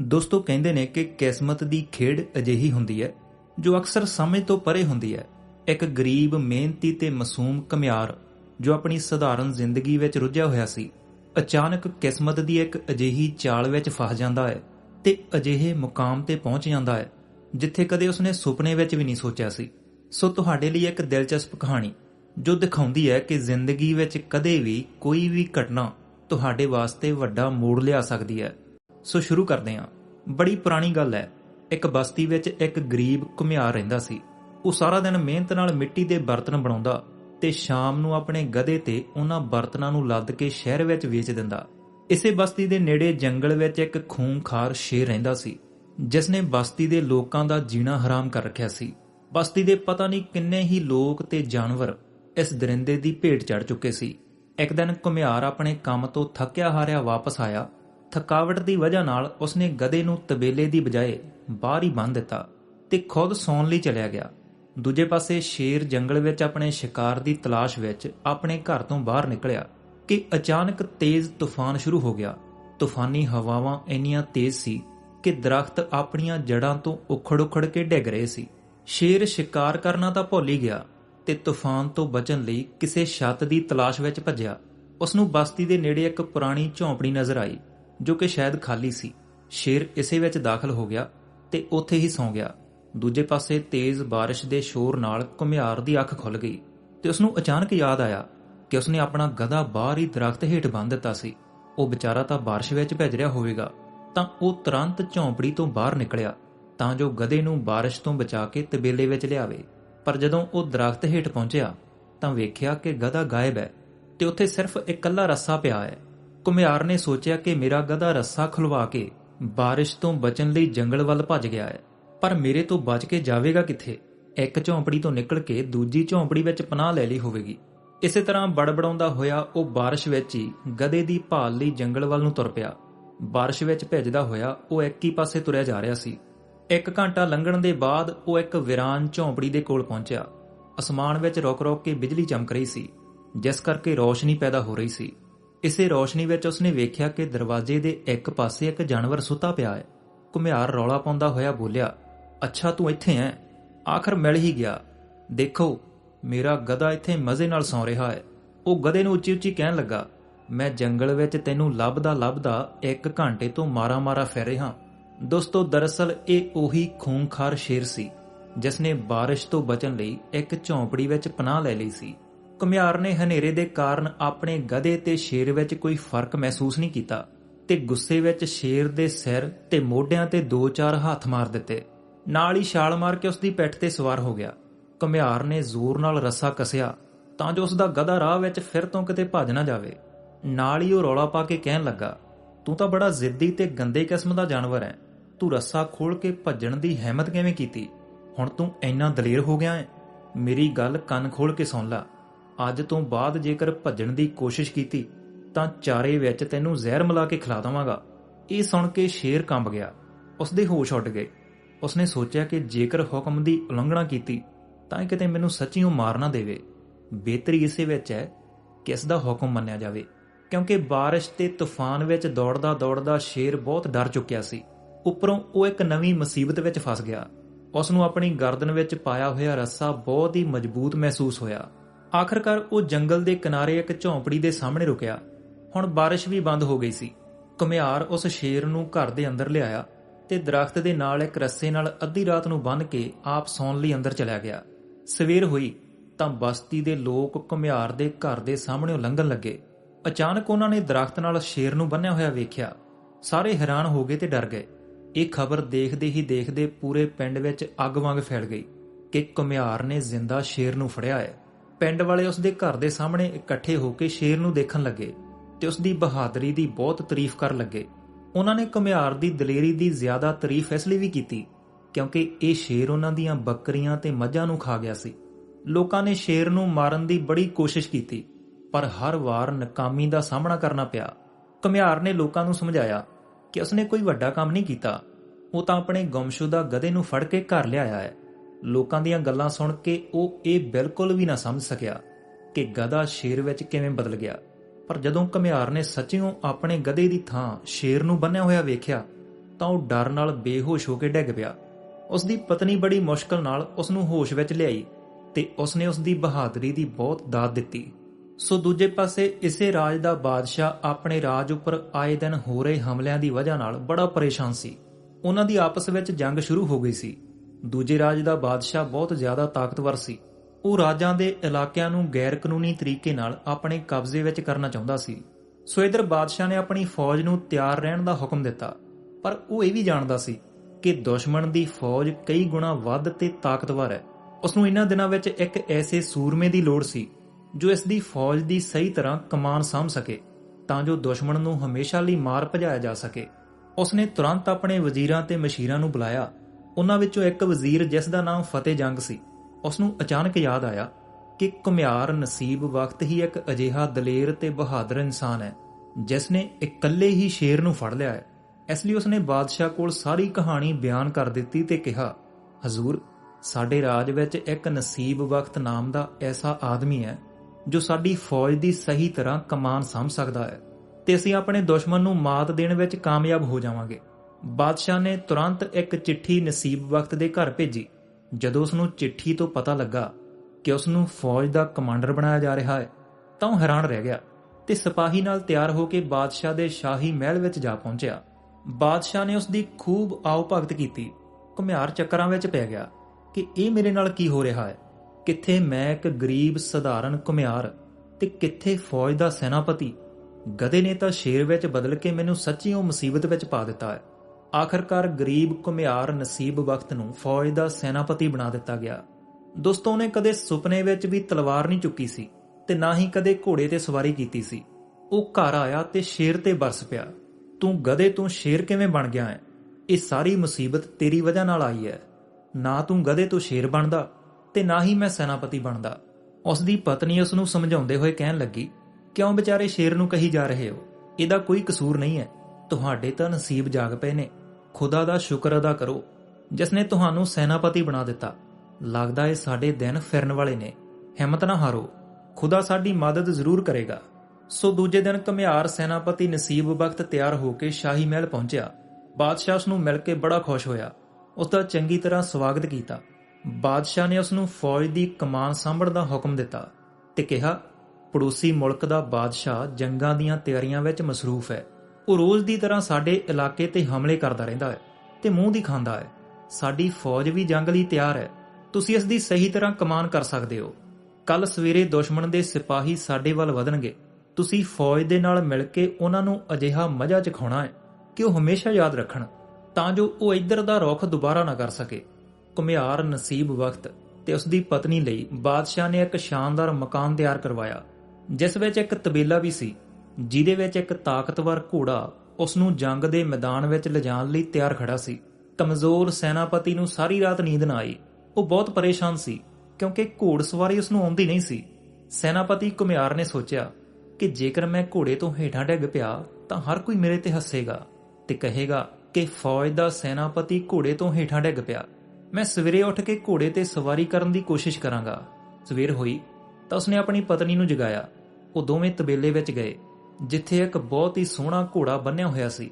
ਦੋਸਤੋ ਕਹਿੰਦੇ ਨੇ ਕਿ ਕਿਸਮਤ ਦੀ ਖੇਡ ਅਜਿਹੀ ਹੁੰਦੀ ਹੈ ਜੋ ਅਕਸਰ ਸਮਝ ਤੋਂ ਪਰੇ ਹੁੰਦੀ ਹੈ। ਇੱਕ ਗਰੀਬ, ਮਿਹਨਤੀ ਤੇ ਮਾਸੂਮ ਕਮਿਆਰ ਜੋ ਆਪਣੀ ਸਧਾਰਨ ਜ਼ਿੰਦਗੀ ਵਿੱਚ ਰੁੱਝਿਆ ਹੋਇਆ ਸੀ, ਅਚਾਨਕ ਕਿਸਮਤ ਦੀ ਇੱਕ ਅਜਿਹੀ ਚਾਲ ਵਿੱਚ ਫਸ ਜਾਂਦਾ ਹੈ ਤੇ ਅਜਿਹੇ ਮੁਕਾਮ ਤੇ ਪਹੁੰਚ ਜਾਂਦਾ ਹੈ, ਜਿੱਥੇ ਕਦੇ ਉਸਨੇ ਸੁਪਨੇ ਵਿੱਚ ਵੀ ਨਹੀਂ ਸੋਚਿਆ ਸੀ। ਸੋ ਤੁਹਾਡੇ ਲਈ ਇੱਕ ਦਿਲਚਸਪ ਕਹਾਣੀ ਜੋ ਦਿਖਾਉਂਦੀ ਹੈ ਕਿ ਜ਼ਿੰਦਗੀ ਵਿੱਚ ਕਦੇ ਵੀ ਕੋਈ ਵੀ ਘਟਨਾ ਤੁਹਾਡੇ ਵਾਸਤੇ ਵੱਡਾ ਮੋੜ ਲਿਆ ਸਕਦੀ ਹੈ। ਸੋ ਸ਼ੁਰੂ ਕਰਦੇ ਹਾਂ। ਬੜੀ ਪੁਰਾਣੀ ਗੱਲ ਹੈ। ਇੱਕ ਬਸਤੀ ਵਿੱਚ ਇੱਕ ਗਰੀਬ ਘੁਮਿਆਰ ਰਹਿੰਦਾ ਸੀ। ਉਹ ਸਾਰਾ ਦਿਨ ਮਿਹਨਤ ਨਾਲ ਮਿੱਟੀ ਦੇ ਬਰਤਨ ਬਣਾਉਂਦਾ ਤੇ ਸ਼ਾਮ ਨੂੰ ਆਪਣੇ ਗਧੇ ਤੇ ਉਹਨਾਂ ਬਰਤਨਾਂ ਨੂੰ ਲੱਦ ਕੇ ਸ਼ਹਿਰ ਵਿੱਚ ਵੇਚ ਦਿੰਦਾ। ਇਸੇ ਬਸਤੀ ਦੇ ਨੇੜੇ ਜੰਗਲ ਵਿੱਚ ਇੱਕ ਖੂਨਖਾਰ ਸ਼ੇਰ ਰਹਿੰਦਾ ਸੀ ਜਿਸ ਨੇ ਬਸਤੀ ਦੇ ਲੋਕਾਂ ਦਾ ਜੀਣਾ ਹਰਾਮ ਕਰ ਰੱਖਿਆ ਸੀ। ਬਸਤੀ ਦੇ ਪਤਾ ਨਹੀਂ ਕਿੰਨੇ ਹੀ ਲੋਕ ਤੇ ਜਾਨਵਰ ਇਸ ਦਰਿੰਦੇ ਦੀ ਭੇਟ ਚੜ ਚੁੱਕੇ ਸੀ। ਇੱਕ ਦਿਨ ਘੁਮਿਆਰ ਆਪਣੇ ਕੰਮ ਤੋਂ ਥੱਕਿਆ ਹਾਰਿਆ ਵਾਪਸ ਆਇਆ ਥਕਾਵਟ ਦੀ ਵਜ੍ਹਾ ਨਾਲ ਉਸਨੇ ਗਧੇ ਨੂੰ ਤਬੇਲੇ ਦੀ ਬਜਾਏ ਬਾਹਰ ਹੀ ਬੰਨ੍ਹ ਦਿੱਤਾ ਤੇ ਖੁਦ ਸੌਣ ਲਈ ਚਲਿਆ ਗਿਆ। ਦੂਜੇ ਪਾਸੇ ਸ਼ੇਰ ਜੰਗਲ ਵਿੱਚ ਆਪਣੇ ਸ਼ਿਕਾਰ ਦੀ ਤਲਾਸ਼ ਵਿੱਚ ਆਪਣੇ ਘਰ ਤੋਂ ਬਾਹਰ ਨਿਕਲਿਆ ਕਿ ਅਚਾਨਕ ਤੇਜ਼ ਤੂਫਾਨ ਸ਼ੁਰੂ ਹੋ ਗਿਆ। ਤੂਫਾਨੀ ਹਵਾਵਾਂ ਇੰਨੀਆਂ ਤੇਜ਼ ਸੀ ਕਿ ਦਰਖਤ ਆਪਣੀਆਂ ਜੜਾਂ ਤੋਂ ਉਖੜ-ਉਖੜ ਕੇ ਡਿੱਗ ਰਹੇ ਸੀ। ਸ਼ੇਰ ਸ਼ਿਕਾਰ ਕਰਨਾ ਤਾਂ ਭੁੱਲ ਹੀ ਗਿਆ ਤੇ ਤੂਫਾਨ ਤੋਂ ਬਚਣ ਲਈ ਕਿਸੇ ਛੱਤ ਦੀ ਤਲਾਸ਼ ਵਿੱਚ ਭੱਜਿਆ। ਉਸ ਨੂੰ ਬਸਤੀ ਦੇ ਨੇੜੇ ਇੱਕ ਪੁਰਾਣੀ ਝੌਂਪੜੀ ਨਜ਼ਰ ਆਈ। ਜੋ ਕਿ ਸ਼ਾਇਦ ਖਾਲੀ ਸੀ। ਸ਼ੇਰ ਇਸੇ ਵਿੱਚ ਦਾਖਲ ਹੋ ਗਿਆ ਤੇ ਉੱਥੇ ਹੀ ਸੌਂ ਗਿਆ। ਦੂਜੇ ਪਾਸੇ ਤੇਜ਼ ਬਾਰਿਸ਼ ਦੇ ਸ਼ੋਰ ਨਾਲ ਘੁਮਿਆਰ ਦੀ ਅੱਖ ਖੁੱਲ ਗਈ ਤੇ ਉਸ ਨੂੰ ਅਚਾਨਕ ਯਾਦ ਆਇਆ ਕਿ ਉਸਨੇ ਆਪਣਾ ਗਧਾ ਬਾਹਰ ਹੀ ਦਰਖਤ ਹੇਠ ਬੰਨ੍ਹ ਦਿੱਤਾ ਸੀ। ਉਹ ਵਿਚਾਰਾ ਤਾਂ ਬਾਰਿਸ਼ ਵਿੱਚ ਭਿੱਜ ਰਿਹਾ ਹੋਵੇਗਾ, ਤਾਂ ਉਹ ਤੁਰੰਤ ਝੌਂਪੜੀ ਤੋਂ ਬਾਹਰ ਨਿਕਲਿਆ, ਤਾਂ ਜੋ ਗਧੇ ਨੂੰ ਬਾਰਿਸ਼ ਤੋਂ ਬਚਾ ਕੇ ਤਬੇਲੇ ਵਿੱਚ ਲਿਆਵੇ। ਪਰ ਜਦੋਂ ਉਹ ਦਰਖਤ ਹੇਠ ਪਹੁੰਚਿਆ, ਤਾਂ ਵੇਖਿਆ ਕਿ ਗਧਾ ਗਾਇਬ ਹੈ ਤੇ ਉੱਥੇ ਸਿਰਫ ਇਕੱਲਾ ਰੱਸਾ ਪਿਆ ਹੈ। ਘੁਮਿਆਰ ਨੇ ਸੋਚਿਆ ਕਿ ਮੇਰਾ ਗਧਾ ਰੱਸਾ ਖੁਲਵਾ ਕੇ ਬਾਰਿਸ਼ ਤੋਂ ਬਚਣ ਲਈ ਜੰਗਲ ਵੱਲ ਭੱਜ ਗਿਆ ਹੈ। ਪਰ ਮੇਰੇ ਤੋਂ ਬਚ ਕੇ ਜਾਵੇਗਾ ਕਿੱਥੇ? ਇੱਕ ਝੌਂਪੜੀ ਤੋਂ ਨਿਕਲ ਕੇ ਦੂਜੀ ਝੌਂਪੜੀ ਵਿੱਚ ਪਨਾਹ ਲੈ ਲਈ ਹੋਵੇਗੀ। ਇਸੇ ਤਰ੍ਹਾਂ ਬੜਬੜਾਉਂਦਾ ਹੋਇਆ ਉਹ ਬਾਰਿਸ਼ ਵਿੱਚ ਹੀ ਗਧੇ ਦੀ ਭਾਲ ਲਈ ਜੰਗਲ ਵੱਲ ਨੂੰ ਤੁਰ ਪਿਆ। ਬਾਰਿਸ਼ ਵਿੱਚ ਭਿੱਜਦਾ ਹੋਇਆ ਉਹ ਇੱਕ ਹੀ ਪਾਸੇ ਤੁਰਿਆ ਜਾ ਰਿਹਾ ਸੀ। ਇੱਕ ਘੰਟਾ ਲੰਘਣ ਦੇ ਬਾਅਦ ਉਹ ਇੱਕ ਵਿਰਾਨ ਝੌਂਪੜੀ ਦੇ ਕੋਲ ਪਹੁੰਚਿਆ। ਅਸਮਾਨ ਵਿੱਚ ਰੁਕ-ਰੁਕ ਕੇ ਬਿਜਲੀ ਚਮਕ ਰਹੀ ਸੀ, ਜਿਸ ਕਰਕੇ ਰੌਸ਼ਨੀ ਪੈਦਾ ਹੋ ਰਹੀ ਸੀ। ਇਸੇ ਰੋਸ਼ਨੀ ਵਿੱਚ ਉਸਨੇ ਵੇਖਿਆ ਕਿ ਦਰਵਾਜ਼ੇ ਦੇ ਇੱਕ ਪਾਸੇ ਇੱਕ ਜਾਨਵਰ ਸੁੱਤਾ ਪਿਆ ਹੈ। ਘੁਮਿਆਰ ਰੌਲਾ ਪਾਉਂਦਾ ਹੋਇਆ ਬੋਲਿਆ, ਅੱਛਾ, ਤੂੰ ਇੱਥੇ ਐ ਆਖਰ ਮਿਲ ਹੀ ਗਿਆ। ਦੇਖੋ, ਮੇਰਾ ਗਧਾ ਇੱਥੇ ਮਜ਼ੇ ਨਾਲ ਸੌਂ ਰਿਹਾ ਹੈ। ਉਹ ਗਧੇ ਨੂੰ ਉੱਚੀ-ਉੱਚੀ ਕਹਿਣ ਲੱਗਾ, ਮੈਂ ਜੰਗਲ ਵਿੱਚ ਤੈਨੂੰ ਲੱਭਦਾ ਲੱਭਦਾ ਇੱਕ ਘੰਟੇ ਤੋਂ ਮਾਰਾ-ਮਾਰਾ ਫਿਰ ਰਿਹਾ ਦੋਸਤੋ, ਦਰਅਸਲ ਇਹ ਉਹੀ ਖੂਨਖਾਰ ਸ਼ੇਰ ਸੀ ਜਿਸ ਨੇ ਬਾਰਿਸ਼ ਤੋਂ ਬਚਣ ਲਈ ਇੱਕ ਝੌਂਪੜੀ ਵਿੱਚ ਪਨਾਹ ਲੈ ਲਈ ਸੀ। ਘੁਮਿਆਰ ਨੇ ਹਨੇਰੇ ਦੇ ਕਾਰਨ ਆਪਣੇ ਗਧੇ ਤੇ ਸ਼ੇਰ ਵਿੱਚ ਕੋਈ ਫ਼ਰਕ ਮਹਿਸੂਸ ਨਹੀਂ ਕੀਤਾ ਤੇ ਗੁੱਸੇ ਵਿੱਚ ਸ਼ੇਰ ਦੇ ਸਿਰ ਤੇ ਮੋਢਿਆਂ ਤੇ ਦੋ ਚਾਰ ਹੱਥ ਮਾਰ ਦਿੱਤੇ। ਨਾਲ ਹੀ ਛਾਲ ਮਾਰ ਕੇ ਉਸ ਦੀ ਪਿੱਠ ਤੇ ਸਵਾਰ ਹੋ ਗਿਆ। ਘੁਮਿਆਰ ਨੇ ਜ਼ੋਰ ਨਾਲ ਰੱਸਾ ਕੱਸਿਆ, ਤਾਂ ਜੋ ਉਸ ਦਾ ਗਧਾ ਰਾਹ ਵਿੱਚ ਫਿਰ ਤੋਂ ਕਿਤੇ ਭੱਜ ਨਾ ਜਾਵੇ। ਨਾਲ ਹੀ ਉਹ ਰੌਲਾ ਪਾ ਕੇ ਕਹਿਣ ਲੱਗਾ, ਤੂੰ ਤਾਂ ਬੜਾ ਜ਼ਿੱਦੀ ਤੇ ਗੰਦੇ ਕਿਸਮ ਦਾ ਜਾਨਵਰ ਹੈ। ਤੂੰ ਰੱਸਾ ਖੋਲ ਕੇ ਭੱਜਣ ਦੀ ਹਿੰਮਤ ਕਿਵੇਂ ਕੀਤੀ? ਹੁਣ ਤੂੰ ਇੰਨਾ ਦਲੇਰ ਹੋ ਗਿਆ ਹੈ। ਮੇਰੀ ਗੱਲ ਕੰਨ ਖੋਲ ਕੇ ਸੁਣ ਲੈ। ਅੱਜ ਤੋਂ ਬਾਅਦ ਜੇਕਰ ਭੱਜਣ ਦੀ ਕੋਸ਼ਿਸ਼ ਕੀਤੀ, ਤਾਂ ਚਾਰੇ ਵਿੱਚ ਤੈਨੂੰ ਜ਼ਹਿਰ ਮਿਲਾ ਕੇ ਖਿਲਾ ਦਵਾਂਗਾ। ਇਹ ਸੁਣ ਕੇ ਸ਼ੇਰ ਕੰਬ ਗਿਆ। ਉਸਦੇ ਹੋਸ਼ ਉੱਡ ਗਏ। ਉਸਨੇ ਸੋਚਿਆ ਕਿ ਜੇਕਰ ਹੁਕਮ ਦੀ ਉਲੰਘਣਾ ਕੀਤੀ, ਤਾਂ ਕਿਤੇ ਮੈਨੂੰ ਸੱਚੀਓ ਮਾਰ ਨਾ ਦੇਵੇ। ਬਿਹਤਰੀ ਇਸੇ ਵਿੱਚ ਹੈ ਕਿ ਇਸ ਦਾ ਹੁਕਮ ਮੰਨਿਆ ਜਾਵੇ, ਕਿਉਂਕਿ ਬਾਰਿਸ਼ ਤੇ ਤੂਫਾਨ ਵਿੱਚ ਦੌੜਦਾ ਦੌੜਦਾ ਸ਼ੇਰ ਬਹੁਤ ਡਰ ਚੁੱਕਿਆ ਸੀ। ਉੱਪਰੋਂ ਉਹ ਇੱਕ ਨਵੀਂ ਮੁਸੀਬਤ ਵਿੱਚ ਫਸ ਗਿਆ। ਉਸ ਨੂੰ ਆਪਣੀ ਗਰਦਨ ਵਿੱਚ ਪਾਇਆ ਹੋਇਆ ਰੱਸਾ ਬਹੁਤ ਹੀ ਮਜ਼ਬੂਤ ਮਹਿਸੂਸ ਹੋਇਆ। ਆਖਰਕਾਰ ਉਹ ਜੰਗਲ ਦੇ ਕਿਨਾਰੇ ਇੱਕ ਝੌਂਪੜੀ ਦੇ ਸਾਹਮਣੇ ਰੁਕਿਆ। ਹੁਣ ਬਾਰਿਸ਼ ਵੀ ਬੰਦ ਹੋ ਗਈ ਸੀ। ਘੁਮਿਆਰ ਉਸ ਸ਼ੇਰ ਨੂੰ ਘਰ ਦੇ ਅੰਦਰ ਲਿਆਇਆ ਤੇ ਦਰਖਤ ਦੇ ਨਾਲ ਇੱਕ ਰੱਸੇ ਨਾਲ ਅੱਧੀ ਰਾਤ ਨੂੰ ਬੰਨ੍ਹ ਕੇ ਆਪ ਸੌਣ ਲਈ ਅੰਦਰ ਚਲਾ ਗਿਆ। ਸਵੇਰ ਹੋਈ ਤਾਂ ਬਸਤੀ ਦੇ ਲੋਕ ਘੁਮਿਆਰ ਦੇ ਘਰ ਦੇ ਸਾਹਮਣੇ ਲੰਘਣ ਲੱਗੇ। ਅਚਾਨਕ ਉਹਨਾਂ ਨੇ ਦਰਖਤ ਨਾਲ ਸ਼ੇਰ ਨੂੰ ਬੰਨਿਆ ਹੋਇਆ ਵੇਖਿਆ। ਸਾਰੇ ਹੈਰਾਨ ਹੋ ਗਏ ਤੇ ਡਰ ਗਏ। ਇਹ ਖਬਰ ਦੇਖਦੇ ਹੀ ਦੇਖਦੇ ਪੂਰੇ ਪਿੰਡ ਵਿੱਚ ਅੱਗ ਵਾਂਗ ਫੈਲ ਗਈ ਕਿ ਘੁਮਿਆਰ ਨੇ ਜ਼ਿੰਦਾ ਸ਼ੇਰ ਨੂੰ ਫੜਿਆ ਹੈ। ਪਿੰਡ ਵਾਲੇ ਉਸ ਦੇ ਘਰ ਦੇ ਸਾਹਮਣੇ ਇਕੱਠੇ ਹੋ ਕੇ ਸ਼ੇਰ ਨੂੰ ਦੇਖਣ ਲੱਗੇ ਤੇ ਉਸ ਦੀ ਬਹਾਦਰੀ ਦੀ ਬਹੁਤ ਤਾਰੀਫ ਕਰਨ ਲੱਗੇ। ਉਹਨਾਂ ਨੇ ਘੁਮਿਆਰ ਦੀ ਦਲੇਰੀ ਦੀ ਜ਼ਿਆਦਾ ਤਾਰੀਫ ਇਸ ਲਈ ਵੀ ਕੀਤੀ ਕਿਉਂਕਿ ਇਹ ਸ਼ੇਰ ਉਹਨਾਂ ਦੀਆਂ ਬੱਕਰੀਆਂ ਤੇ ਮੱਝਾਂ ਨੂੰ ਖਾ ਗਿਆ ਸੀ। ਲੋਕਾਂ ਨੇ ਸ਼ੇਰ ਨੂੰ ਮਾਰਨ ਦੀ ਬੜੀ ਕੋਸ਼ਿਸ਼ ਕੀਤੀ, ਪਰ ਹਰ ਵਾਰ ਨਾਕਾਮੀ ਦਾ ਸਾਹਮਣਾ ਕਰਨਾ ਪਿਆ। ਘੁਮਿਆਰ ਨੇ ਲੋਕਾਂ ਨੂੰ ਸਮਝਾਇਆ ਕਿ ਉਸਨੇ ਕੋਈ ਵੱਡਾ ਕੰਮ ਨਹੀਂ ਕੀਤਾ। ਉਹ ਤਾਂ ਆਪਣੇ ਗਮਸ਼ੁਦਾ ਗਧੇ ਨੂੰ ਫੜ ਕੇ ਘਰ ਲਿਆਇਆ ਹੈ। ਲੋਕਾਂ ਦੀਆਂ ਗੱਲਾਂ ਸੁਣ ਕੇ ਉਹ ਇਹ ਬਿਲਕੁਲ ਵੀ ਨਾ ਸਮਝ ਸਕਿਆ ਕਿ ਗਧਾ ਸ਼ੇਰ ਵਿੱਚ ਕਿਵੇਂ ਬਦਲ ਗਿਆ। ਪਰ ਜਦੋਂ ਘਮਿਆਰ ਨੇ ਸੱਚਿਓਂ ਆਪਣੇ ਗਧੇ ਦੀ ਥਾਂ ਸ਼ੇਰ ਨੂੰ ਬੰਨਿਆ ਹੋਇਆ ਵੇਖਿਆ, ਤਾਂ ਉਹ ਡਰ ਨਾਲ ਬੇਹੋਸ਼ ਹੋ ਕੇ ਡਿੱਗ ਪਿਆ। ਉਸ ਦੀ ਪਤਨੀ ਬੜੀ ਮੁਸ਼ਕਲ ਨਾਲ ਉਸ ਨੂੰ ਹੋਸ਼ ਵਿੱਚ ਲਿਆਈ ਤੇ ਉਸ ਨੇ ਉਸ ਦੀ ਬਹਾਦਰੀ ਦੀ ਬਹੁਤ ਦਾਤ ਦਿੱਤੀ। ਸੋ ਦੂਜੇ ਪਾਸੇ ਇਸੇ ਰਾਜ ਦਾ ਬਾਦਸ਼ਾਹ ਆਪਣੇ ਰਾਜ ਉੱਪਰ ਆਏ ਦਿਨ ਹੋ ਰਹੇ ਹਮਲਿਆਂ ਦੀ ਵਜ੍ਹਾ ਨਾਲ ਬੜਾ ਪਰੇਸ਼ਾਨ ਸੀ। ਉਹਨਾਂ ਦੀ ਆਪਸ ਵਿੱਚ ਜੰਗ ਸ਼ੁਰੂ ਹੋ ਗਈ ਸੀ। ਦੂਜੇ ਰਾਜ ਦਾ ਬਾਦਸ਼ਾਹ ਬਹੁਤ ਜ਼ਿਆਦਾ ਤਾਕਤਵਰ ਸੀ। ਉਹ ਰਾਜਾਂ ਦੇ ਇਲਾਕਿਆਂ ਨੂੰ ਗੈਰ ਕਾਨੂੰਨੀ ਤਰੀਕੇ ਨਾਲ ਆਪਣੇ ਕਬਜ਼ੇ ਵਿੱਚ ਕਰਨਾ ਚਾਹੁੰਦਾ ਸੀ। ਸੋ ਇਧਰ ਬਾਦਸ਼ਾਹ ਨੇ ਆਪਣੀ ਫੌਜ ਨੂੰ ਤਿਆਰ ਰਹਿਣ ਦਾ ਹੁਕਮ ਦਿੱਤਾ। ਪਰ ਉਹ ਇਹ ਵੀ ਜਾਣਦਾ ਸੀ ਕਿ ਦੁਸ਼ਮਣ ਦੀ ਫੌਜ ਕਈ ਗੁਣਾ ਵੱਧ ਤੇ ਤਾਕਤਵਰ ਹੈ। ਉਸ ਨੂੰ ਇਹਨਾਂ ਦਿਨਾਂ ਵਿੱਚ ਇੱਕ ਐਸੇ ਸੂਰਮੇ ਦੀ ਲੋੜ ਸੀ, ਜੋ ਇਸ ਦੀ ਫੌਜ ਦੀ ਸਹੀ ਤਰ੍ਹਾਂ ਕਮਾਨ ਸਾਂਭ ਸਕੇ, ਤਾਂ ਜੋ ਦੁਸ਼ਮਣ ਨੂੰ ਹਮੇਸ਼ਾ ਲਈ ਮਾਰ ਭਜਾਇਆ ਜਾ ਸਕੇ। ਉਸ ਨੇ ਤੁਰੰਤ ਆਪਣੇ ਵਜ਼ੀਰਾਂ ਤੇ ਮਸ਼ੀਰਾਂ ਨੂੰ ਬੁਲਾਇਆ ਉਹਨਾਂ ਵਿੱਚੋਂ ਇੱਕ ਵਜ਼ੀਰ ਜਿਸ ਦਾ ਨਾਮ ਫਤਿਹ ਜੰਗ ਸੀ ਉਸ ਨੂੰ ਅਚਾਨਕ ਯਾਦ ਆਇਆ ਕਿ ਕੁਮਿਆਰ ਨਸੀਬ ਵਕਤ ਹੀ ਇੱਕ ਅਜੀਹਾ ਦਲੇਰ ਤੇ ਬਹਾਦਰ ਇਨਸਾਨ ਹੈ, ਜਿਸ ਨੇ ਇਕੱਲੇ ਹੀ ਸ਼ੇਰ ਨੂੰ ਫੜ ਲਿਆ ਹੈ। ਇਸ ਲਈ ਉਸਨੇ ਬਾਦਸ਼ਾਹ ਕੋਲ ਸਾਰੀ ਕਹਾਣੀ ਬਿਆਨ ਕਰ ਦਿੱਤੀ ਤੇ ਕਿਹਾ, ਹਜ਼ੂਰ, ਸਾਡੇ ਰਾਜ ਵਿੱਚ ਇੱਕ ਨਸੀਬ ਵਕਤ ਨਾਮ ਦਾ ਐਸਾ ਆਦਮੀ ਹੈ, ਜੋ ਸਾਡੀ ਫੌਜ ਦੀ ਸਹੀ ਤਰ੍ਹਾਂ ਕਮਾਨ ਸਾਂਭ ਸਕਦਾ ਹੈ ਤੇ ਅਸੀਂ ਆਪਣੇ ਦੁਸ਼ਮਣ ਨੂੰ ਮਾਤ ਦੇਣ ਵਿੱਚ ਕਾਮਯਾਬ ਹੋ ਜਾਵਾਂਗੇ। ਬਾਦਸ਼ਾਹ ਨੇ ਤੁਰੰਤ ਇੱਕ ਚਿੱਠੀ ਨਸੀਬ ਵਕਤ ਦੇ ਘਰ ਭੇਜੀ। ਜਦੋਂ ਉਸ ਨੂੰ ਚਿੱਠੀ ਤੋਂ ਪਤਾ ਲੱਗਾ ਕਿ ਉਸ ਨੂੰ ਫੌਜ ਦਾ ਕਮਾਂਡਰ ਬਣਾਇਆ ਜਾ ਰਿਹਾ ਹੈ, ਤਾਂ ਉਹ ਹੈਰਾਨ ਰਹਿ ਗਿਆ ਤੇ ਸਿਪਾਹੀ ਨਾਲ ਤਿਆਰ ਹੋ ਕੇ ਬਾਦਸ਼ਾਹ ਦੇ ਸ਼ਾਹੀ ਮਹਿਲ ਵਿੱਚ ਜਾ ਪਹੁੰਚਿਆ। ਬਾਦਸ਼ਾਹ ਨੇ ਉਸ ਦੀ ਖੂਬ ਆਓ ਭਗਤ ਕੀਤੀ। ਘੁਮਿਆਰ ਚੱਕਰਾਂ ਵਿੱਚ ਪੈ ਗਿਆ ਕਿ ਇਹ ਮੇਰੇ ਨਾਲ ਕੀ ਹੋ ਰਿਹਾ ਹੈ? ਕਿੱਥੇ ਮੈਂ ਇੱਕ ਗਰੀਬ ਸਧਾਰਨ ਘੁਮਿਆਰ ਤੇ ਕਿੱਥੇ ਫੌਜ ਦਾ ਸੈਨਾਪਤੀ? ਗਧੇ ਨੇ ਤਾਂ ਸ਼ੇਰ ਵਿੱਚ ਬਦਲ ਕੇ ਮੈਨੂੰ ਸੱਚੀ ਉਹ ਮੁਸੀਬਤ ਵਿੱਚ ਪਾ ਦਿੱਤਾ ਹੈ। ਆਖਰਕਾਰ ਗਰੀਬ ਘੁਮਿਆਰ ਨਸੀਬ ਵਕਤ ਨੂੰ ਫੌਜ ਦਾ ਸੈਨਾਪਤੀ ਬਣਾ ਦਿੱਤਾ ਗਿਆ। ਦੋਸਤੋ ਨੇ ਕਦੇ ਸੁਪਨੇ ਵਿੱਚ ਵੀ ਤਲਵਾਰ ਨਹੀਂ ਚੁੱਕੀ ਸੀ ਤੇ ਨਾ ਹੀ ਕਦੇ ਘੋੜੇ ਤੇ ਸਵਾਰੀ ਕੀਤੀ ਸੀ। ਉਹ ਘਰ ਆਇਆ ਤੇ ਸ਼ੇਰ ਤੇ ਬਰਸ ਪਿਆ। ਤੂੰ ਗਧੇ ਤੋਂ ਸ਼ੇਰ ਕਿਵੇਂ ਬਣ ਗਿਆ ਹੈ? ਇਹ ਸਾਰੀ ਮੁਸੀਬਤ ਤੇਰੀ ਵਜ੍ਹਾ ਨਾਲ ਆਈ ਹੈ। ਨਾ ਤੂੰ ਗਧੇ ਤੋਂ ਸ਼ੇਰ ਬਣਦਾ ਤੇ ਨਾ ਹੀ ਮੈਂ ਸੈਨਾਪਤੀ ਬਣਦਾ। ਉਸ ਦੀ ਪਤਨੀ ਉਸ ਨੂੰ ਸਮਝਾਉਂਦੇ ਹੋਏ ਕਹਿਣ ਲੱਗੀ, ਕਿਉਂ ਵਿਚਾਰੇ ਸ਼ੇਰ ਨੂੰ ਕਹੀ ਜਾ ਰਹੇ ਹੋ? ਇਹਦਾ ਕੋਈ ਕਸੂਰ ਨਹੀਂ ਹੈ। ਤੁਹਾਡੇ ਤਾਂ ਨਸੀਬ ਜਾਗ ਪਏ ਨੇ। ਖੁਦਾ ਦਾ ਸ਼ੁਕਰ ਅਦਾ ਕਰੋ ਜਿਸ ਨੇ ਤੁਹਾਨੂੰ ਸੈਨਾਪਤੀ ਬਣਾ ਦਿੱਤਾ। ਲੱਗਦਾ ਏ ਸਾਡੇ ਦਿਨ ਫਿਰਨ ਵਾਲੇ ਨੇ। ਹਿੰਮਤ ਨਾ ਹਾਰੋ, ਖੁਦਾ ਸਾਡੀ ਮਦਦ ਜ਼ਰੂਰ ਕਰੇਗਾ। ਸੋ ਦੂਜੇ ਦਿਨ ਕਮਿਆਰ ਸੈਨਾਪਤੀ ਨਸੀਬ ਵਕਤ ਤਿਆਰ ਹੋ ਕੇ ਸ਼ਾਹੀ ਮਹਿਲ ਪਹੁੰਚਿਆ। ਬਾਦਸ਼ਾਹ ਉਸ ਨੂੰ ਮਿਲ ਕੇ ਬੜਾ ਖੁਸ਼ ਹੋਇਆ। ਉਸ ਦਾ ਚੰਗੀ ਤਰ੍ਹਾਂ ਸਵਾਗਤ ਕੀਤਾ। ਬਾਦਸ਼ਾਹ ਨੇ ਉਸ ਨੂੰ ਫੌਜ ਦੀ ਕਮਾਨ ਸੰਭਣ ਦਾ ਹੁਕਮ ਦਿੱਤਾ ਤੇ ਕਿਹਾ, ਪੜੋਸੀ ਮੁਲਕ ਦਾ ਬਾਦਸ਼ਾਹ ਜੰਗਾਂ ਦੀਆਂ ਤਿਆਰੀਆਂ ਵਿੱਚ ਮਸਰੂਫ ਹੈ। ਉਹ ਰੋਜ਼ ਦੀ ਤਰ੍ਹਾਂ ਸਾਡੇ ਇਲਾਕੇ ਤੇ ਹਮਲੇ ਕਰਦਾ ਰਹਿੰਦਾ ਹੈ ਤੇ ਮੂੰਹ ਦੀ ਖਾਂਦਾ ਹੈ। ਸਾਡੀ ਫੌਜ ਵੀ ਜੰਗ ਲਈ ਤਿਆਰ ਹੈ। ਤੁਸੀਂ ਇਸ ਦੀ ਸਹੀ ਤਰ੍ਹਾਂ ਕਮਾਨ ਕਰ ਸਕਦੇ ਹੋ। ਕੱਲ ਸਵੇਰੇ ਦੁਸ਼ਮਣ ਦੇ ਸਿਪਾਹੀ ਸਾਡੇ ਵੱਲ ਵਧਣਗੇ। ਤੁਸੀਂ ਫੌਜ ਦੇ ਨਾਲ ਮਿਲ ਕੇ ਉਹਨਾਂ ਨੂੰ ਅਜਿਹਾ ਮਜ਼ਾ ਚਖਾਉਣਾ ਹੈ ਕਿ ਉਹ ਹਮੇਸ਼ਾ ਯਾਦ ਰੱਖਣ, ਤਾਂ ਜੋ ਉਹ ਇੱਧਰ ਦਾ ਰੁਖ ਦੁਬਾਰਾ ਨਾ ਕਰ ਸਕੇ। ਕੁਮਿਆਰ ਨਸੀਬ ਵਕਤ ਤੇ ਉਸ ਦੀ ਪਤਨੀ ਲਈ ਬਾਦਸ਼ਾਹ ਨੇ ਇੱਕ ਸ਼ਾਨਦਾਰ ਮਕਾਨ ਤਿਆਰ ਕਰਵਾਇਆ, ਜਿਸ ਵਿੱਚ ਇੱਕ ਤਬੇਲਾ ਵੀ ਸੀ। ਜਿਹਦੇ ਵਿੱਚ ਇੱਕ ਤਾਕਤਵਰ ਘੋੜਾ ਉਸ ਨੂੰ ਜੰਗ ਦੇ ਮੈਦਾਨ ਵਿੱਚ ਲਿਜਾਣ ਲਈ ਤਿਆਰ ਖੜਾ ਸੀ। ਕਮਜ਼ੋਰ ਸੈਨਾਪਤੀ ਨੂੰ ਸਾਰੀ ਰਾਤ ਨੀਂਦ ਨਾ ਆਈ। ਉਹ ਬਹੁਤ ਪਰੇਸ਼ਾਨ ਸੀ, ਕਿਉਂਕਿ ਘੋੜਸਵਾਰੀ ਉਸ ਨੂੰ ਆਉਂਦੀ ਨਹੀਂ ਸੀ। ਸੈਨਾਪਤੀ ਕੁਮਿਆਰ ਨੇ ਸੋਚਿਆ ਕਿ ਜੇਕਰ ਮੈਂ ਘੋੜੇ ਤੋਂ ਹੇਠਾਂ ਡਿੱਗ ਪਿਆ, ਤਾਂ ਹਰ ਕੋਈ ਮੇਰੇ ਤੇ ਹੱਸੇਗਾ ਤੇ ਕਹੇਗਾ ਕਿ ਫੌਜ ਦਾ ਸੈਨਾਪਤੀ ਘੋੜੇ ਤੋਂ ਹੇਠਾਂ ਡਿੱਗ ਪਿਆ। ਮੈਂ ਸਵੇਰੇ ਉੱਠ ਕੇ ਘੋੜੇ ਤੇ ਸਵਾਰੀ ਕਰਨ ਦੀ ਕੋਸ਼ਿਸ਼ ਕਰਾਂਗਾ। ਸਵੇਰ ਹੋਈ ਤਾਂ ਉਸਨੇ ਆਪਣੀ ਪਤਨੀ ਨੂੰ ਜਗਾਇਆ। ਉਹ ਦੋਵੇਂ ਤਬੇਲੇ ਵਿੱਚ ਗਏ। ਜਿੱਥੇ ਇੱਕ ਬਹੁਤ ਹੀ ਸੋਹਣਾ ਘੋੜਾ ਬੰਨਿਆ ਹੋਇਆ ਸੀ।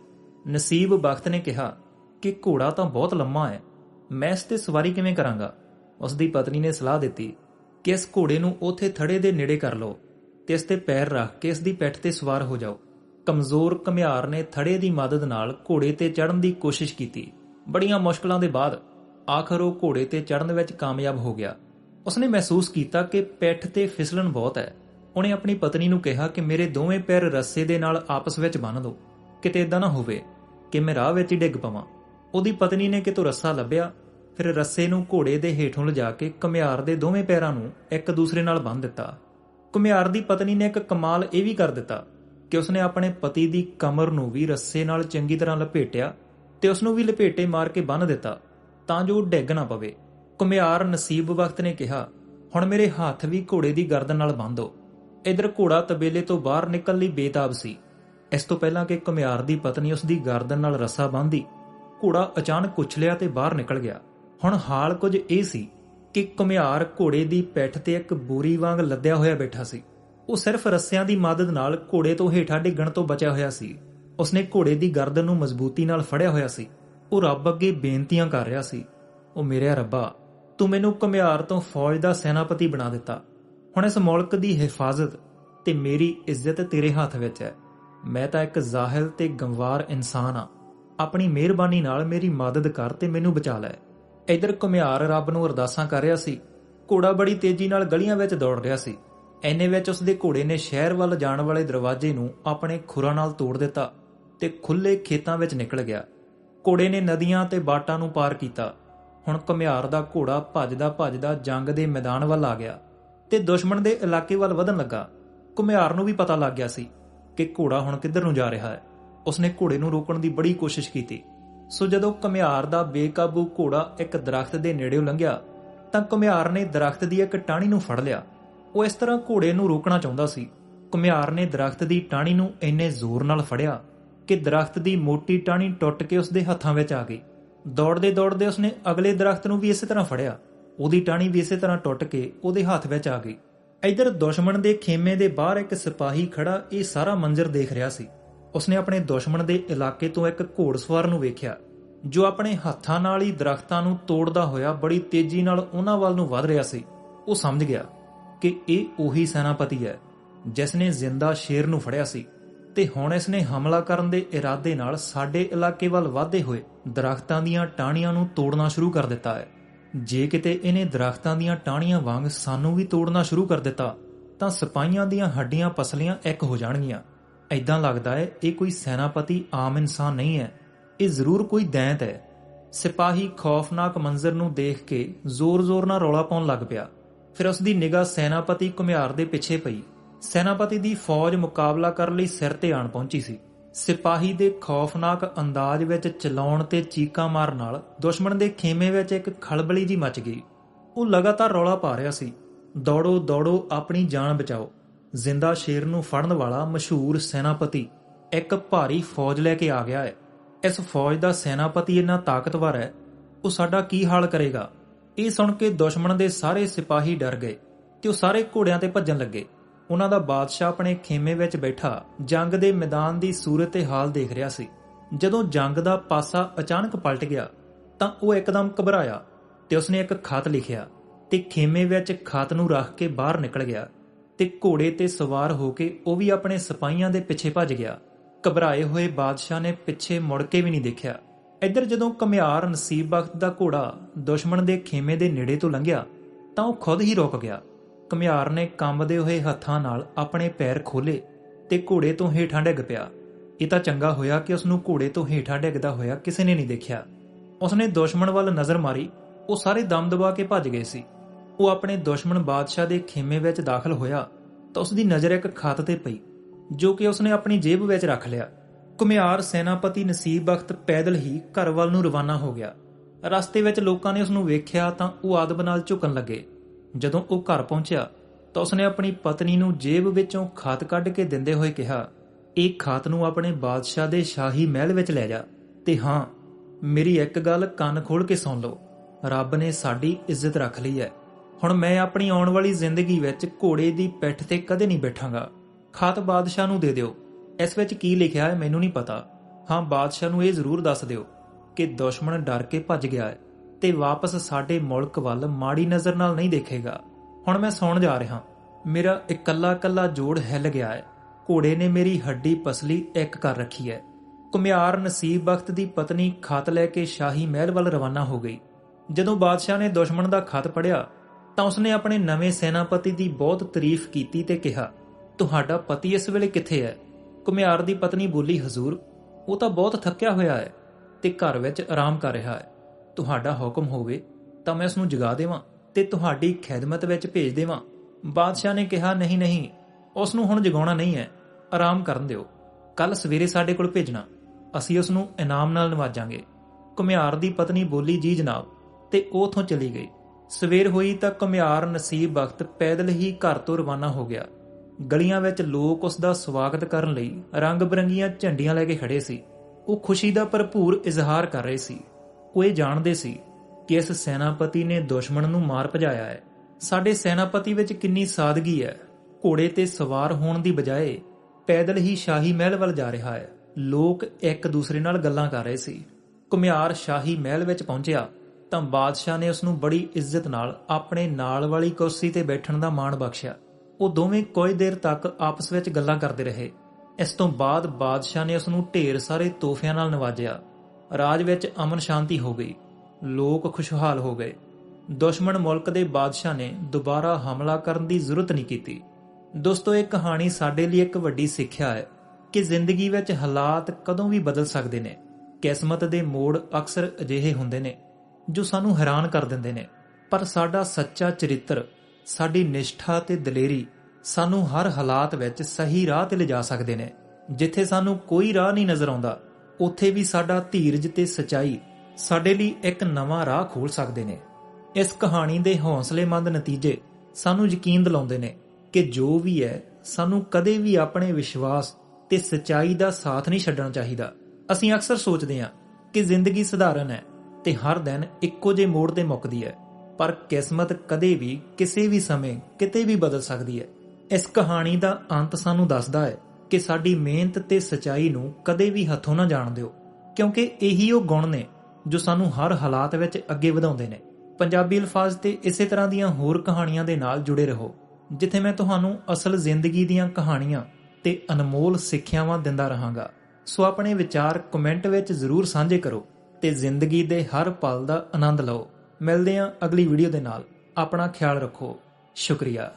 ਨਸੀਬ ਬਖਤ ਨੇ ਕਿਹਾ ਕਿ ਘੋੜਾ ਤਾਂ ਬਹੁਤ ਲੰਮਾ ਹੈ। ਮੈਂ ਇਸ ਤੇ ਸਵਾਰੀ ਕਿਵੇਂ ਕਰਾਂਗਾ? ਉਸ ਦੀ ਪਤਨੀ ਨੇ ਸਲਾਹ ਦਿੱਤੀ ਕਿ ਇਸ ਘੋੜੇ ਨੂੰ ਉਥੇ ਥੜੇ ਦੇ ਨੇੜੇ ਕਰ ਲਓ ਤੇ ਇਸ ਤੇ ਪੈਰ ਰੱਖ ਕੇ ਇਸ ਦੀ ਪਿੱਠ ਤੇ ਸਵਾਰ ਹੋ ਜਾਓ। ਕਮਜ਼ੋਰ ਘਮਿਆਰ ਨੇ ਥੜੇ ਦੀ ਮਦਦ ਨਾਲ ਘੋੜੇ ਤੇ ਚੜ੍ਹਨ ਦੀ ਕੋਸ਼ਿਸ਼ ਕੀਤੀ। ਬੜੀਆਂ ਮੁਸ਼ਕਲਾਂ ਦੇ ਬਾਅਦ ਆਖਰ ਉਹ ਘੋੜੇ ਤੇ ਚੜ੍ਹਨ ਵਿੱਚ ਕਾਮਯਾਬ ਹੋ ਗਿਆ। ਉਸਨੇ ਮਹਿਸੂਸ ਕੀਤਾ ਕਿ ਪਿੱਠ ਤੇ ਫਿਸਲਣ ਬਹੁਤ ਹੈ। ਉਹਨੇ ਆਪਣੀ ਪਤਨੀ ਨੂੰ ਕਿਹਾ ਕਿ ਮੇਰੇ ਦੋਵੇਂ ਪੈਰ ਰੱਸੇ ਦੇ ਨਾਲ ਆਪਸ ਵਿੱਚ ਬੰਨ੍ਹ ਦਿਓ ਕਿਤੇ ਇਦਾਂ ਨਾ ਹੋਵੇ ਕਿ ਮੈਂ ਰਾਹ ਵਿੱਚ ਹੀ ਡਿੱਗ ਪਵਾਂ। ਉਹਦੀ ਪਤਨੀ ਨੇ ਕਿਤੋਂ ਰੱਸਾ ਲੱਭਿਆ, ਫਿਰ ਰੱਸੇ ਨੂੰ ਘੋੜੇ ਦੇ ਹੇਠੋਂ ਲਿਜਾ ਕੇ ਕੁਮਿਆਰ ਦੇ ਦੋਵੇਂ ਪੈਰਾਂ ਨੂੰ ਇੱਕ ਦੂਸਰੇ ਨਾਲ ਬੰਨ੍ਹ ਦਿੱਤਾ। ਕੁਮਿਆਰ ਦੀ ਪਤਨੀ ਨੇ ਇੱਕ ਕਮਾਲ ਇਹ ਵੀ ਕਰ ਦਿੱਤਾ ਕਿ ਉਸਨੇ ਆਪਣੇ ਪਤੀ ਦੀ ਕਮਰ ਨੂੰ ਵੀ ਰੱਸੇ ਨਾਲ ਚੰਗੀ ਤਰ੍ਹਾਂ ਲਪੇਟਿਆ ਤੇ ਉਸ ਨੂੰ ਵੀ ਲਪੇਟੇ ਮਾਰ ਕੇ ਬੰਨ੍ਹ ਦਿੱਤਾ, ਤਾਂ ਜੋ ਉਹ ਡਿੱਗ ਨਾ ਪਵੇ। ਕੁਮਿਆਰ ਨਸੀਬ ਵਕਤ ਨੇ ਕਿਹਾ, ਹੁਣ ਮੇਰੇ ਹੱਥ ਵੀ ਘੋੜੇ ਦੀ ਗਰਦਨ ਨਾਲ ਬੰਨ੍ਹੋ ਇਧਰ ਘੋੜਾ ਤਬੇਲੇ ਤੋਂ ਬਾਹਰ ਨਿਕਲਣ ਲਈ ਬੇਤਾਬ ਸੀ। ਇਸ ਤੋਂ ਪਹਿਲਾਂ ਕਿ ਕੁਮਿਆਰ ਦੀ ਪਤਨੀ ਉਸ ਦੀ ਗਰਦਨ ਨਾਲ ਰੱਸਾ ਬੰਨ੍ਹਦੀ, ਘੋੜਾ ਅਚਾਨਕ ਉਛਲਿਆ ਤੇ ਬਾਹਰ ਨਿਕਲ ਗਿਆ। ਹੁਣ ਹਾਲ ਕੁਝ ਇਹ ਸੀ ਕਿ ਕੁਮਿਆਰ ਘੋੜੇ ਦੀ ਪਿੱਠ ਤੇ ਇੱਕ ਬੋਰੀ ਵਾਂਗ ਲੱਦਿਆ ਹੋਇਆ ਬੈਠਾ ਸੀ। ਉਹ ਸਿਰਫ ਰੱਸਿਆਂ ਦੀ ਮਦਦ ਨਾਲ ਘੋੜੇ ਤੋਂ ਹੇਠਾਂ ਡਿੱਗਣ ਤੋਂ ਬਚਿਆ ਹੋਇਆ ਸੀ। ਉਸਨੇ ਘੋੜੇ ਦੀ ਗਰਦਨ ਨੂੰ ਮਜ਼ਬੂਤੀ ਨਾਲ ਫੜਿਆ ਹੋਇਆ ਸੀ। ਉਹ ਰੱਬ ਅੱਗੇ ਬੇਨਤੀਆਂ ਕਰ ਰਿਹਾ ਸੀ। ਉਹ, ਮੇਰੇ ਰੱਬਾ, ਤੂੰ ਮੈਨੂੰ ਘੁਮਿਆਰ ਤੋਂ ਫੌਜ ਦਾ ਸੈਨਾਪਤੀ ਬਣਾ ਦਿੱਤਾ। ਹੁਣ ਇਸ ਮੁਲਕ ਦੀ ਹਿਫਾਜ਼ਤ ਤੇ ਮੇਰੀ ਇੱਜ਼ਤ ਤੇਰੇ ਹੱਥ ਵਿੱਚ ਹੈ। ਮੈਂ ਤਾਂ ਇੱਕ ਜ਼ਾਹਿਲ ਤੇ ਗੰਵਾਰ ਇਨਸਾਨ ਆ ਆਪਣੀ ਮਿਹਰਬਾਨੀ ਨਾਲ ਮੇਰੀ ਮਦਦ ਕਰ ਤੇ ਮੈਨੂੰ ਬਚਾ ਲੈ। ਇਧਰ ਘੁਮਿਆਰ ਰੱਬ ਨੂੰ ਅਰਦਾਸਾਂ ਕਰ ਰਿਹਾ ਸੀ। ਘੋੜਾ ਬੜੀ ਤੇਜ਼ੀ ਨਾਲ ਗਲੀਆਂ ਵਿੱਚ ਦੌੜ ਰਿਹਾ ਸੀ। ਐਨੇ ਵਿੱਚ ਉਸਦੇ ਘੋੜੇ ਨੇ ਸ਼ਹਿਰ ਵੱਲ ਜਾਣ ਵਾਲੇ ਦਰਵਾਜ਼ੇ ਨੂੰ ਆਪਣੇ ਖੁਰਾਂ ਨਾਲ ਤੋੜ ਦਿੱਤਾ ਤੇ ਖੁੱਲੇ ਖੇਤਾਂ ਵਿੱਚ ਨਿਕਲ ਗਿਆ। ਘੋੜੇ ਨੇ ਨਦੀਆਂ ਤੇ ਬਾਟਾਂ ਨੂੰ ਪਾਰ ਕੀਤਾ। ਹੁਣ ਘੁਮਿਆਰ ਦਾ ਘੋੜਾ ਭੱਜਦਾ ਭੱਜਦਾ ਜੰਗ ਦੇ ਮੈਦਾਨ ਵੱਲ ਆ ਗਿਆ। ਤੇ ਦੁਸ਼ਮਣ ਦੇ ਇਲਾਕੇ ਵੱਲ ਵਧਣ ਲੱਗਾ। ਘੁਮਿਆਰ ਨੂੰ ਵੀ ਪਤਾ ਲੱਗ ਗਿਆ ਸੀ ਕਿ ਘੋੜਾ ਹੁਣ ਕਿੱਧਰ ਨੂੰ ਜਾ ਰਿਹਾ ਹੈ। ਉਸਨੇ ਘੋੜੇ ਨੂੰ ਰੋਕਣ ਦੀ ਬੜੀ ਕੋਸ਼ਿਸ਼ ਕੀਤੀ। ਸੋ ਜਦੋਂ ਘੁਮਿਆਰ ਦਾ ਬੇਕਾਬੂ ਘੋੜਾ ਇੱਕ ਦਰਖਤ ਦੇ ਨੇੜੇੋਂ ਲੰਘਿਆ, ਤਾਂ ਘੁਮਿਆਰ ਨੇ ਦਰਖਤ ਦੀ ਇੱਕ ਟਾਹਣੀ ਨੂੰ ਫੜ ਲਿਆ। ਉਹ ਇਸ ਤਰ੍ਹਾਂ ਘੋੜੇ ਨੂੰ ਰੋਕਣਾ ਚਾਹੁੰਦਾ ਸੀ। ਘੁਮਿਆਰ ਨੇ ਦਰਖਤ ਦੀ ਟਾਹਣੀ ਨੂੰ ਇੰਨੇ ਜ਼ੋਰ ਨਾਲ ਫੜਿਆ ਕਿ ਦਰਖਤ ਦੀ ਮੋਟੀ ਟਾਹਣੀ ਟੁੱਟ ਕੇ ਉਸਦੇ ਹੱਥਾਂ ਵਿੱਚ ਆ ਗਈ। ਦੌੜਦੇ ਦੌੜਦੇ ਉਸਨੇ ਅਗਲੇ ਦਰਖਤ ਨੂੰ ਵੀ ਇਸੇ ਤਰ੍ਹਾਂ ਫੜਿਆ। ਉਹਦੀ ਟਾਹਣੀ ਵੀ ਇਸੇ ਤਰ੍ਹਾਂ ਟੁੱਟ ਕੇ ਉਹਦੇ ਹੱਥ ਵਿੱਚ ਆ ਗਈ। ਇਧਰ ਦੁਸ਼ਮਣ ਦੇ ਖੇਮੇ ਦੇ ਬਾਹਰ ਇੱਕ ਸਿਪਾਹੀ ਖੜਾ ਇਹ ਸਾਰਾ ਮੰਜ਼ਰ ਦੇਖ ਰਿਹਾ ਸੀ। ਉਸਨੇ ਆਪਣੇ ਦੁਸ਼ਮਣ ਦੇ ਇਲਾਕੇ ਤੋਂ ਇੱਕ ਘੋੜਸਵਾਰ ਨੂੰ ਵੇਖਿਆ, ਜੋ ਆਪਣੇ ਹੱਥਾਂ ਨਾਲ ਹੀ ਦਰਖਤਾਂ ਨੂੰ ਤੋੜਦਾ ਹੋਇਆ ਬੜੀ ਤੇਜ਼ੀ ਨਾਲ ਉਹਨਾਂ ਵੱਲ ਨੂੰ ਵਧ ਰਿਹਾ ਸੀ। ਉਹ ਸਮਝ ਗਿਆ ਕਿ ਇਹ ਉਹੀ ਸੈਨਾਪਤੀ ਹੈ, ਜਿਸ ਨੇ ਜ਼ਿੰਦਾ ਸ਼ੇਰ ਨੂੰ ਫੜਿਆ ਸੀ ਤੇ ਹੁਣ ਇਸ ਨੇ ਹਮਲਾ ਕਰਨ ਦੇ ਇਰਾਦੇ ਨਾਲ ਸਾਡੇ ਇਲਾਕੇ ਵੱਲ ਵਧਦੇ ਹੋਏ ਦਰਖਤਾਂ ਦੀਆਂ ਟਾਹਣੀਆਂ ਨੂੰ ਤੋੜਨਾ ਸ਼ੁਰੂ ਕਰ ਦਿੱਤਾ ਹੈ। ਜੇ ਕਿਤੇ ਇਹਨੇ ਦਰਖਤਾਂ ਦੀਆਂ ਟਾਹਣੀਆਂ ਵਾਂਗ ਸਾਨੂੰ ਵੀ ਤੋੜਨਾ ਸ਼ੁਰੂ ਕਰ ਦਿੱਤਾ, ਤਾਂ ਸਿਪਾਹੀਆਂ ਦੀਆਂ ਹੱਡੀਆਂ ਪਸਲੀਆਂ ਇੱਕ ਹੋ ਜਾਣਗੀਆਂ। ਐਦਾਂ ਲੱਗਦਾ ਹੈ, ਇਹ ਕੋਈ ਸੈਨਾਪਤੀ ਆਮ ਇਨਸਾਨ ਨਹੀਂ ਹੈ। ਇਹ ਜ਼ਰੂਰ ਕੋਈ ਦੈਂਤ ਹੈ। ਸਿਪਾਹੀ ਖੌਫਨਾਕ ਮੰਜ਼ਰ ਨੂੰ ਦੇਖ ਕੇ ਜ਼ੋਰ-ਜ਼ੋਰ ਨਾਲ ਰੌਲਾ ਪਾਉਣ ਲੱਗ ਪਿਆ। ਫਿਰ ਉਸ ਦੀ ਨਿਗਾਹ ਸੈਨਾਪਤੀ ਘੁਮਿਆਰ ਦੇ ਪਿੱਛੇ ਪਈ। ਸੈਨਾਪਤੀ ਦੀ ਫੌਜ ਮੁਕਾਬਲਾ ਕਰਨ ਲਈ ਸਿਰ ਤੇ ਆਣ ਪਹੁੰਚੀ ਸੀ। ਸਿਪਾਹੀ ਦੇ ਖੌਫਨਾਕ ਅੰਦਾਜ਼ ਵਿੱਚ ਚਲਾਉਣ ਤੇ ਚੀਕਾਂ ਮਾਰਨ ਨਾਲ ਦੁਸ਼ਮਣ ਦੇ ਖੇਮੇ ਵਿੱਚ ਇੱਕ ਖਲਬਲੀ ਜੀ ਮਚ ਗਈ। ਉਹ ਲਗਾਤਾਰ ਰੌਲਾ ਪਾ ਰਿਹਾ ਸੀ। ਦੌੜੋ ਦੌੜੋ, ਆਪਣੀ ਜਾਨ ਬਚਾਓ। ਜ਼ਿੰਦਾ ਸ਼ੇਰ ਨੂੰ ਫੜਨ ਵਾਲਾ ਮਸ਼ਹੂਰ ਸੈਨਾਪਤੀ ਇੱਕ ਭਾਰੀ ਫੌਜ ਲੈ ਕੇ ਆ ਗਿਆ ਹੈ। ਇਸ ਫੌਜ ਦਾ ਸੈਨਾਪਤੀ ਇੰਨਾ ਤਾਕਤਵਰ ਹੈ, ਉਹ ਸਾਡਾ ਕੀ ਹਾਲ ਕਰੇਗਾ? ਇਹ ਸੁਣ ਕੇ ਦੁਸ਼ਮਣ ਦੇ ਸਾਰੇ ਸਿਪਾਹੀ ਡਰ ਗਏ ਤੇ ਉਹ ਸਾਰੇ ਘੋੜਿਆਂ ਤੇ ਭੱਜਣ ਲੱਗੇ। ਉਹਨਾਂ ਦਾ ਬਾਦਸ਼ਾਹ ਆਪਣੇ ਖੇਮੇ ਵਿੱਚ ਬੈਠਾ, ਜੰਗ ਦੇ ਮੈਦਾਨ ਦੀ ਸੂਰਤ ਤੇ ਹਾਲ ਦੇਖ ਰਿਹਾ ਸੀ। ਜਦੋਂ ਜੰਗ ਦਾ ਪਾਸਾ ਅਚਾਨਕ ਪਲਟ ਗਿਆ, ਤਾਂ ਉਹ ਇੱਕਦਮ ਘਬਰਾਇਆ ਤੇ ਉਸਨੇ ਇੱਕ ਖਤ ਲਿਖਿਆ ਤੇ ਖੇਮੇ ਵਿੱਚ ਖਤ ਨੂੰ ਰੱਖ ਕੇ ਬਾਹਰ ਨਿਕਲ ਗਿਆ ਤੇ ਘੋੜੇ ਤੇ ਸਵਾਰ ਹੋ ਕੇ ਉਹ ਵੀ ਆਪਣੇ ਸਿਪਾਹੀਆਂ ਦੇ ਪਿੱਛੇ ਭੱਜ ਗਿਆ। ਘਬਰਾਏ ਹੋਏ ਬਾਦਸ਼ਾਹ ਨੇ ਪਿੱਛੇ ਮੁੜ ਕੇ ਵੀ ਨਹੀਂ ਦੇਖਿਆ। ਇੱਧਰ ਜਦੋਂ ਕਮਿਆਰ ਨਸੀਬ ਬਖਤ ਦਾ ਘੋੜਾ ਦੁਸ਼ਮਣ ਦੇ ਖੇਮੇ ਦੇ ਨੇੜੇ ਤੋਂ ਲੰਘਿਆ, ਤਾਂ ਉਹ ਖੁਦ ਹੀ ਰੁਕ ਗਿਆ। ਘੁਮਿਆਰ ਨੇ ਕੰਬਦੇ ਹੋਏ ਹੱਥਾਂ ਨਾਲ ਆਪਣੇ ਪੈਰ ਖੋਲੇ ਤੇ ਘੋੜੇ ਤੋਂ ਹੇਠਾਂ ਡਿੱਗ ਪਿਆ। ਇਹ ਤਾਂ ਚੰਗਾ ਹੋਇਆ ਕਿ ਉਸ ਨੂੰ ਘੋੜੇ ਤੋਂ ਹੇਠਾਂ ਡਿੱਗਦਾ ਹੋਇਆ ਕਿਸੇ ਨੇ ਨਹੀਂ ਦੇਖਿਆ। ਉਸਨੇ ਦੁਸ਼ਮਣ ਵੱਲ ਨਜ਼ਰ ਮਾਰੀ। ਉਹ ਸਾਰੇ ਦਮ ਦਬਾ ਕੇ ਭੱਜ ਗਏ ਸੀ। ਉਹ ਆਪਣੇ ਦੁਸ਼ਮਣ ਬਾਦਸ਼ਾਹ ਦੇ ਖੇਮੇ ਵਿੱਚ ਦਾਖਲ ਹੋਇਆ ਤਾਂ ਉਸ ਦੀ ਨਜ਼ਰ ਇੱਕ ਖਾਤ ਤੇ ਪਈ, ਜੋ ਕਿ ਉਸਨੇ ਆਪਣੀ ਜੇਬ ਵਿੱਚ ਰੱਖ ਲਿਆ। ਕੁਮਿਆਰ ਸੈਨਾਪਤੀ ਨਸੀਬ ਬਖਤ ਪੈਦਲ ਹੀ ਘਰ ਵੱਲ ਨੂੰ ਰਵਾਨਾ ਹੋ ਗਿਆ। ਰਸਤੇ ਵਿੱਚ ਲੋਕਾਂ ਨੇ ਉਸ ਨੂੰ ਵੇਖਿਆ ਤਾਂ ਉਹ ਆਦਬ ਨਾਲ ਝੁਕਣ ਲੱਗੇ। ਜਦੋਂ ਉਹ ਘਰ ਪਹੁੰਚਿਆ, ਤਾਂ ਉਸਨੇ ਆਪਣੀ ਪਤਨੀ ਨੂੰ ਜੇਬ ਵਿੱਚੋਂ ਖਾਤ ਕੱਢ ਕੇ ਦਿੰਦੇ ਹੋਏ ਕਿਹਾ, ਇਹ ਖਾਤ ਨੂੰ ਆਪਣੇ ਬਾਦਸ਼ਾਹ ਦੇ ਸ਼ਾਹੀ ਮਹਿਲ ਵਿੱਚ ਲੈ ਜਾ ਤੇ ਹਾਂ, ਮੇਰੀ ਇੱਕ ਗੱਲ ਕੰਨ ਖੋਲ ਕੇ ਸੁਣ ਲਓ। ਰੱਬ ਨੇ ਸਾਡੀ ਇੱਜ਼ਤ ਰੱਖ ਲਈ ਹੈ। ਹੁਣ ਮੈਂ ਆਪਣੀ ਆਉਣ ਵਾਲੀ ਜ਼ਿੰਦਗੀ ਵਿੱਚ ਘੋੜੇ ਦੀ ਪਿੱਠ ਤੇ ਕਦੇ ਨਹੀਂ ਬੈਠਾਂਗਾ। ਖਾਤ ਬਾਦਸ਼ਾਹ ਨੂੰ ਦੇ ਦਿਓ। ਇਸ ਵਿੱਚ ਕੀ ਲਿਖਿਆ ਹੈ ਮੈਨੂੰ ਨਹੀਂ ਪਤਾ। ਹਾਂ, ਬਾਦਸ਼ਾਹ ਨੂੰ ਇਹ ਜ਼ਰੂਰ ਦੱਸ ਦਿਓ ਕਿ ਦੁਸ਼ਮਣ ਡਰ ਕੇ ਭੱਜ ਗਿਆ ਹੈ। ਤੇ ਵਾਪਸ ਸਾਡੇ ਮੁਲਕ ਵੱਲ ਮਾੜੀ ਨਜ਼ਰ ਨਾਲ ਨਹੀਂ ਦੇਖੇਗਾ। ਹੁਣ ਮੈਂ ਸੌਣ ਜਾ ਰਿਹਾ ਮੇਰਾ ਇਕੱਲਾ ਇਕੱਲਾ ਜੋੜ ਹਿੱਲ ਗਿਆ ਹੈ। ਘੋੜੇ ਨੇ ਮੇਰੀ ਹੱਡੀ ਪਸਲੀ ਇੱਕ ਕਰ ਰੱਖੀ ਹੈ। ਕੁਮਿਆਰ ਨਸੀਬ ਬਖਤ ਦੀ ਪਤਨੀ ਖਤ ਲੈ ਕੇ ਸ਼ਾਹੀ ਮਹਿਲ ਵੱਲ ਰਵਾਨਾ ਹੋ ਗਈ। ਜਦੋਂ ਬਾਦਸ਼ਾਹ ਨੇ ਦੁਸ਼ਮਣ ਦਾ ਖਤ ਪੜਿਆ ਤਾਂ ਉਸਨੇ ਆਪਣੇ ਨਵੇਂ ਸੈਨਾਪਤੀ ਦੀ ਬਹੁਤ ਤਾਰੀਫ ਕੀਤੀ ਤੇ ਕਿਹਾ, ਤੁਹਾਡਾ ਪਤੀ ਇਸ ਵੇਲੇ ਕਿੱਥੇ ਹੈ? ਕੁਮਿਆਰ ਦੀ ਪਤਨੀ ਬੋਲੀ, ਹਜ਼ੂਰ, ਉਹ ਤਾਂ ਬਹੁਤ ਥੱਕਿਆ ਹੋਇਆ ਹੈ ਤੇ ਘਰ ਵਿੱਚ ਆਰਾਮ ਕਰ ਰਿਹਾ ਹੈ। ਤੁਹਾਡਾ ਹੁਕਮ ਹੋਵੇ, ਤਾਂ ਮੈਂ ਉਸ ਨੂੰ ਜਗਾ ਦੇਵਾਂ ਤੇ ਤੁਹਾਡੀ ਖਿਦਮਤ ਵਿੱਚ ਭੇਜ ਦੇਵਾਂ। ਬਾਦਸ਼ਾਹ ਨੇ ਕਿਹਾ, ਨਹੀਂ ਨਹੀਂ ਉਸ ਨੂੰ ਹੁਣ ਜਗਾਉਣਾ ਨਹੀਂ ਹੈ। ਆਰਾਮ ਕਰਨ ਦਿਓ। ਕੱਲ ਸਵੇਰੇ ਸਾਡੇ ਕੋਲ ਭੇਜਣਾ। ਅਸੀਂ ਉਸ ਨੂੰ ਇਨਾਮ ਨਾਲ ਨਵਾਜਾਂਗੇ। ਘੁਮਿਆਰ ਦੀ ਪਤਨੀ ਬੋਲੀ, ਜੀ, ਜਨਾਬ। ਤੇ ਉਹ ਉਥੋਂ ਚਲੀ ਗਈ। ਸਵੇਰ ਹੋਈ ਤਾਂ ਘੁਮਿਆਰ ਨਸੀਬ ਵਕਤ ਪੈਦਲ ਹੀ ਘਰ ਤੋਂ ਰਵਾਨਾ ਹੋ ਗਿਆ। ਗਲੀਆਂ ਵਿੱਚ ਲੋਕ ਉਸ ਦਾ ਸਵਾਗਤ ਕਰਨ ਲਈ ਰੰਗ-ਬਰੰਗੀਆਂ ਝੰਡੀਆਂ ਲੈ ਕੇ ਖੜੇ ਸੀ। ਉਹ ਖੁਸ਼ੀ ਦਾ ਭਰਪੂਰ ਇਜ਼ਹਾਰ ਕਰ ਰਹੇ ਸੀ। ਉਹ ਇਹ ਜਾਣਦੇ ਸੀ ਕਿ ਇਸ ਸੈਨਾਪਤੀ ਨੇ ਦੁਸ਼ਮਣ ਨੂੰ ਮਾਰ ਭਜਾਇਆ ਹੈ। ਸਾਡੇ ਸੈਨਾਪਤੀ ਵਿੱਚ ਕਿੰਨੀ ਸਾਦਗੀ ਹੈ। ਘੋੜੇ ਤੇ ਸਵਾਰ ਹੋਣ ਦੀ ਬਜਾਏ ਪੈਦਲ ਹੀ ਸ਼ਾਹੀ ਮਹਿਲ ਵੱਲ ਜਾ ਰਿਹਾ ਹੈ। ਲੋਕ ਇੱਕ ਦੂਸਰੇ ਨਾਲ ਗੱਲਾਂ ਕਰ ਰਹੇ ਸੀ। ਕੁਮਿਆਰ ਸ਼ਾਹੀ ਮਹਿਲ ਵਿੱਚ ਪਹੁੰਚਿਆ ਤਾਂ ਬਾਦਸ਼ਾਹ ਨੇ ਉਸ ਨੂੰ ਬੜੀ ਇੱਜ਼ਤ ਨਾਲ ਆਪਣੇ ਨਾਲ ਵਾਲੀ ਕੁਰਸੀ ਤੇ ਬੈਠਣ ਦਾ ਮਾਣ ਬਖਸ਼ਿਆ। ਉਹ ਦੋਵੇਂ ਕੁਝ ਦੇਰ ਤੱਕ ਆਪਸ ਵਿੱਚ ਗੱਲਾਂ ਕਰਦੇ ਰਹੇ। ਇਸ ਤੋਂ ਬਾਅਦ ਬਾਦਸ਼ਾਹ ਨੇ ਉਸ ਨੂੰ ਢੇਰ ਸਾਰੇ ਤੋਹਫਿਆਂ ਨਾਲ ਨਵਾਜਿਆ। ਰਾਜ ਵਿੱਚ ਅਮਨ ਸ਼ਾਂਤੀ ਹੋ ਗਈ। ਲੋਕ ਖੁਸ਼ਹਾਲ ਹੋ ਗਏ। ਦੁਸ਼ਮਣ ਮੁਲਕ ਦੇ ਬਾਦਸ਼ਾਹ ਨੇ ਦੁਬਾਰਾ ਹਮਲਾ ਕਰਨ ਦੀ ਜ਼ਰੂਰਤ ਨਹੀਂ ਕੀਤੀ। ਦੋਸਤੋ, ਇਹ ਕਹਾਣੀ ਸਾਡੇ ਲਈ ਇੱਕ ਵੱਡੀ ਸਿੱਖਿਆ ਹੈ ਕਿ ਜ਼ਿੰਦਗੀ ਵਿੱਚ ਹਾਲਾਤ ਕਦੋਂ ਵੀ ਬਦਲ ਸਕਦੇ ਨੇ। ਕਿਸਮਤ ਦੇ ਮੋੜ ਅਕਸਰ ਅਜਿਹੇ ਹੁੰਦੇ ਨੇ ਜੋ ਸਾਨੂੰ ਹੈਰਾਨ ਕਰ ਦਿੰਦੇ ਨੇ। ਪਰ ਸਾਡਾ ਸੱਚਾ ਚਰਿੱਤਰ, ਸਾਡੀ ਨਿਸ਼ਠਾ ਤੇ ਦਲੇਰੀ ਸਾਨੂੰ ਹਰ ਹਾਲਾਤ ਵਿੱਚ ਸਹੀ ਰਾਹ ਤੇ ਲਿਜਾ ਸਕਦੇ ਨੇ, ਜਿੱਥੇ ਸਾਨੂੰ ਕੋਈ ਰਾਹ ਨਹੀਂ ਨਜ਼ਰ ਆਉਂਦਾ। ਉੱਥੇ ਵੀ ਸਾਡਾ ਧੀਰਜ ਤੇ ਸਚਾਈ ਸਾਡੇ ਲਈ ਇੱਕ ਨਵਾਂ ਰਾਹ ਖੋਲ ਸਕਦੇ ਨੇ। ਇਸ ਕਹਾਣੀ ਦੇ ਹੌਸਲੇਮੰਦ ਨਤੀਜੇ ਸਾਨੂੰ ਯਕੀਨ ਦਿਲਾਉਂਦੇ ਨੇ ਕਿ ਜੋ ਵੀ ਹੈ, ਸਾਨੂੰ ਕਦੇ ਵੀ ਆਪਣੇ ਵਿਸ਼ਵਾਸ ਤੇ ਸਚਾਈ ਦਾ ਸਾਥ ਨਹੀਂ ਛੱਡਣਾ ਚਾਹੀਦਾ। ਅਸੀਂ ਅਕਸਰ ਸੋਚਦੇ ਹਾਂ ਕਿ ਜ਼ਿੰਦਗੀ ਸਧਾਰਨ ਹੈ ਤੇ ਹਰ ਦਿਨ ਇੱਕੋ ਜਿਹੇ ਮੋੜ ਤੇ ਮੁੱਕਦੀ ਹੈ, ਪਰ ਕਿਸਮਤ ਕਦੇ ਵੀ ਕਿਸੇ ਵੀ ਸਮੇਂ ਕਿਤੇ ਵੀ ਬਦਲ ਸਕਦੀ ਹੈ। ਇਸ ਕਹਾਣੀ ਦਾ ਅੰਤ ਸਾਨੂੰ ਦੱਸਦਾ ਹੈ ਕਿ ਸਾਡੀ ਮਿਹਨਤ ਤੇ ਸਚਾਈ ਨੂੰ ਕਦੇ ਵੀ ਹੱਥੋਂ ਨਾ ਜਾਣ ਦਿਓ। ਕਿਉਂਕਿ ਇਹੀ ਉਹ ਗੁਣ ਨੇ ਜੋ ਸਾਨੂੰ ਹਰ ਹਾਲਾਤ ਵਿੱਚ ਅੱਗੇ ਵਧਾਉਂਦੇ ਨੇ। ਪੰਜਾਬੀ ਅਲਫਾਜ਼ ਤੇ ਇਸੇ ਤਰ੍ਹਾਂ ਦੀਆਂ ਹੋਰ ਕਹਾਣੀਆਂ ਦੇ ਨਾਲ ਜੁੜੇ ਰਹੋ, ਜਿੱਥੇ ਮੈਂ ਤੁਹਾਨੂੰ ਅਸਲ ਜ਼ਿੰਦਗੀ ਦੀਆਂ ਕਹਾਣੀਆਂ ਤੇ ਅਨਮੋਲ ਸਿੱਖਿਆਵਾਂ ਦਿੰਦਾ ਰਹਾਂਗਾ। ਸੋ ਆਪਣੇ ਵਿਚਾਰ ਕਮੈਂਟ ਵਿੱਚ ਜ਼ਰੂਰ ਸਾਂਝੇ ਕਰੋ ਤੇ ਜ਼ਿੰਦਗੀ ਦੇ ਹਰ ਪਲ ਦਾ ਆਨੰਦ ਲਓ। ਮਿਲਦੇ ਹਾਂ ਅਗਲੀ ਵੀਡੀਓ ਦੇ ਨਾਲ। ਆਪਣਾ ਖਿਆਲ ਰੱਖੋ। ਸ਼ੁਕਰੀਆ।